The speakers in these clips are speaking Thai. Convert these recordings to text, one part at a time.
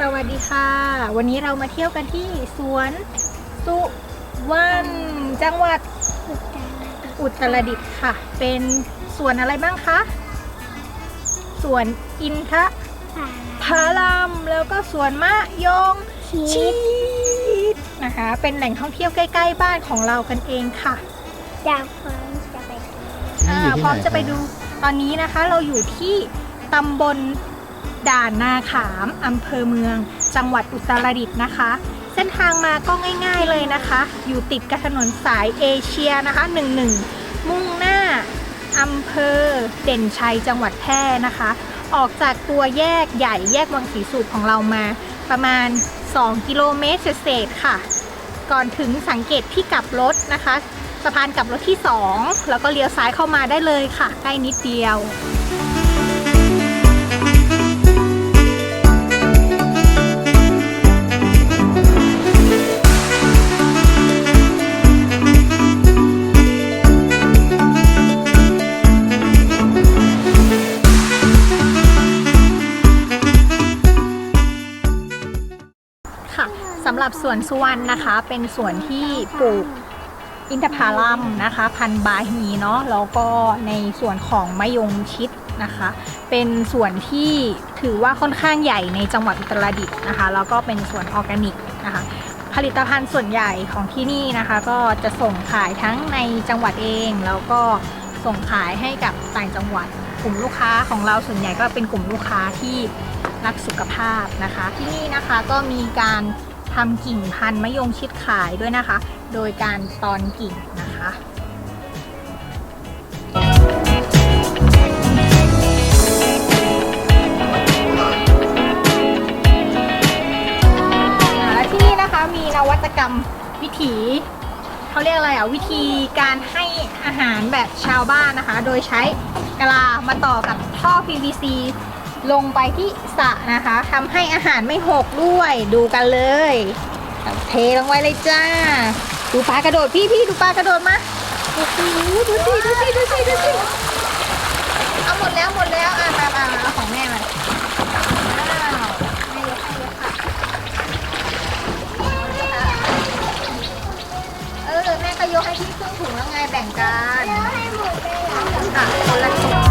สวัสดีค่ะ วันนี้เรามาเที่ยวกันที่สวนสุวรรณจังหวัดอุตรดิตถ์ค่ะ เป็นสวนอะไรบ้างคะสวนอินทผลัมแล้วก็สวนมะยงชิดนะคะ เป็นแหล่งท่องเที่ยวใกล้ๆบ้านของเรากันเองค่ะอยากพร้อมจะไปดูอ่าพร้อมจะไปดูตอนนี้นะคะเราอยู่ที่ตำบล ด่านนาขามอำเภอเมือง จังหวัดอุตรดิตถ์นะคะ เส้นทางมาก็ง่าย ๆเลยนะคะ อยู่ติดกับถนนสายเอเชียนะคะ 11 มุ่งหน้าอำเภอเด่นชัยจังหวัดแพร่นะคะ ออกจากตัวแยกใหญ่แยกวังศรีสูบของเรามา ประมาณ 2 กิโลเมตรเศษๆค่ะ ก่อนถึงสังเกตที่กลับรถนะคะสะพานกลับรถที่ 2 แล้วก็เลี้ยวซ้ายเข้ามาได้เลยค่ะ ใกล้นิดเดียวำหรับสวนสุวรรณนะคะ เป็นสวนที่ปลูกอินทผลัมนะคะ พันธุ์บาฮีเนาะแล้วก็ในส่วนของมะยงชิดนะคะ เป็นส่วนที่ถือว่าค่อนข้างใหญ่ในจังหวัดอุตรดิตถ์นะคะ แล้วก็เป็นส่วนออร์แกนิกนะคะ ผลิตภัณฑ์ส่วนใหญ่ของที่นี่นะคะ ก็จะส่งขายทั้งในจังหวัดเอง แล้วก็ส่งขายให้กับต่างจังหวัด กลุ่มลูกค้าของเราส่วนใหญ่ก็เป็นกลุ่มลูกค้าที่รักสุขภาพนะคะ ที่นี่นะคะก็มีการ ทำกิ่งพันธุ์มะยงชิดขายด้วยนะคะ โดยการตอนกิ่งนะคะและที่นี่นะคะมีนวัตกรรมวิถีเขาเรียกอะไรอะวิธีการให้อาหารแบบชาวบ้านนะคะ โดยใช้กะลามาต่อกับท่อ PVC ลงไปที่สระนะคะทำให้อาหารไม่หกด้วยดูกันเลยเทลงไว้เลยจ้า ดูปลากระโดดพี่พี่ดูปลากระโดดมาโอ้โหดูสิดูสิดูสิดูสิเอาหมดแล้วหมดแล้วอะมามามาเอาของแม่มาอ้าวให้เยออะค่ะเออแม่ก็ยกให้พี่ครึ่งถุงแล้วไงแบ่งกันให้หมดเลยอค่ะคนละถุง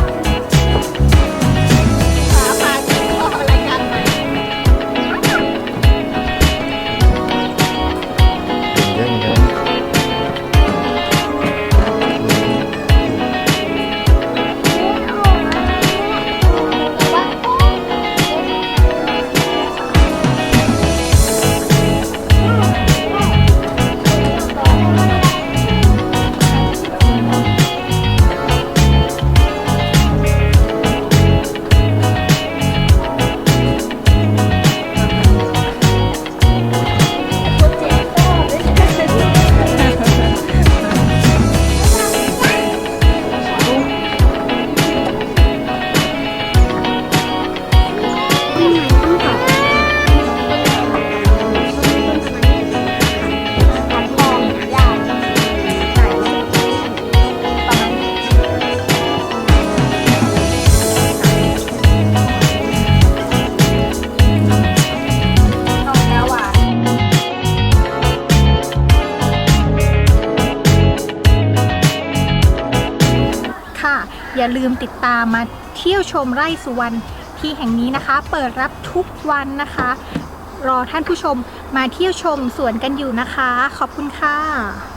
อย่าลืมติดตามมาเที่ยวชมไร่สุวรรณที่แห่งนี้นะคะ เปิดรับทุกวันนะคะ รอท่านผู้ชมมาเที่ยวชมสวนกันอยู่นะคะ ขอบคุณค่ะ